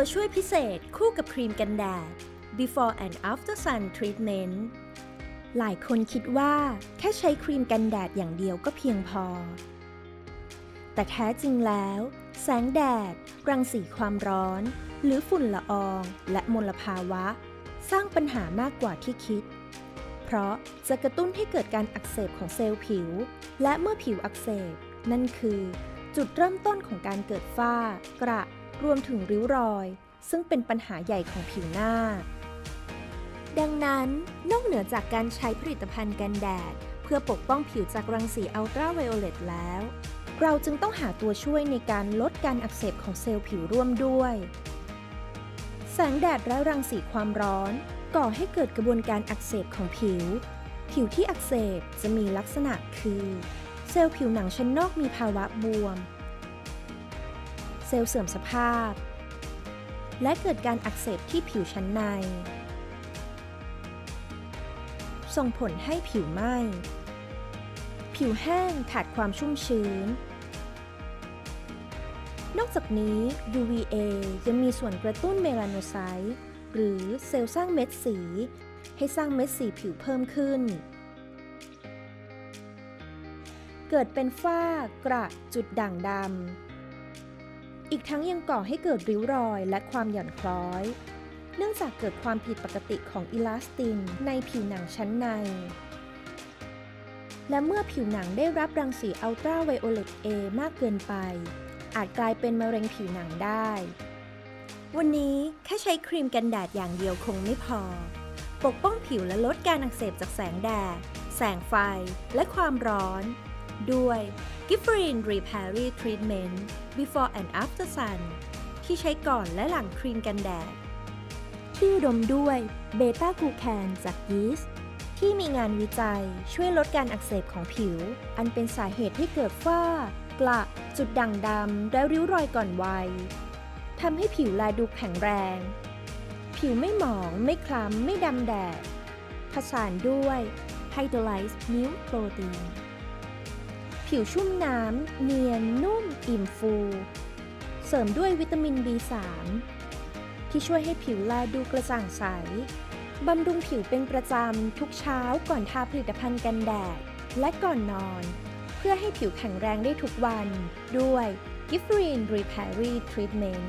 ตัวช่วยพิเศษคู่กับครีมกันแดด Before and After Sun Treatment หลายคนคิดว่าแค่ใช้ครีมกันแดดอย่างเดียวก็เพียงพอ แต่แท้จริงแล้ว แสงแดด รังสีความร้อน หรือฝุ่นละออง และมลภาวะ สร้างปัญหามากกว่าที่คิด เพราะจะกระตุ้นให้เกิดการอักเสบของเซลล์ผิว และเมื่อผิวอักเสบ นั่นคือ จุดเริ่มต้นของการเกิดฝ้ากระ รวมถึงริ้วรอย ซึ่งเป็นปัญหาใหญ่ของผิวหน้า ดังนั้นนอกเหนือจากการใช้ผลิตภัณฑ์กันแดด เพื่อปกป้องผิวจากรังสีอัลตราไวโอเลตแล้ว เราจึงต้องหาตัวช่วยในการลดการอักเสบของเซลล์ผิวร่วมด้วย แสงแดดและรังสีความร้อน ก่อให้เกิดกระบวนการอักเสบของผิว ผิวที่อักเสบจะมีลักษณะคือ เซลล์ผิวหนังชั้นนอกมีภาวะบวม เซลล์เสื่อมสภาพ และเกิดการอักเสบที่ผิวชั้นใน ส่งผลให้ผิวไหม้ ผิวแห้งขาดความชุ่มชื้น นอกจากนี้ UVA ยังมีส่วนกระตุ้นเมลานไซต์หรือเซลล์สร้างเม็ดสี ให้สร้างเม็ดสีผิวเพิ่มขึ้นเกิดเป็นฝ้ากระจุดด่างดำ อีกทั้งยังก่อให้เกิดริ้วรอยและความหย่อนคล้อย เนื่องจากเกิดความผิดปกติของอิลาสตินในผิวหนังชั้นใน และเมื่อผิวหนังได้รับรังสีอัลตราไวโอเลต A มากเกินไป อาจกลายเป็นมะเร็งผิวหนังได้ วันนี้แค่ใช้ครีมกันแดดอย่างเดียวคงไม่พอ ปกป้องผิวและลดการอักเสบจากแสงแดด แสงไฟ และความร้อน ด้วย g i f f e r i n Repairy Treatment Before and After Sun ที่ใช้ก่อนและหลังครีมกันแดด ที่อดมด้วยเบต้ากูแคนจากยีสต์ที่มีงานวิจัยช่วยลดการอักเสบของผิว อันเป็นสาเหตุให้เกิดฝ้ากระจุดด่างดำและริ้วรอยก่อนวัยทำให้ผิวแลดูแข็งแรง ผิวไม่หมอง ไม่คล้ำ ไม่ดำแดด ผสานด้วย Hydrolyzed Milk Protein ผิวชุ่มน้ำ เนียนนุ่ม อิ่มฟู เสริมด้วยวิตามิน B3 ที่ช่วยให้ผิวแลดูกระจ่างใส บำรุงผิวเป็นประจำทุกเช้าก่อนทาผลิตภัณฑ์กันแดด และก่อนนอน เพื่อให้ผิวแข็งแรงได้ทุกวัน ด้วย g i f r i n Repairy Treatment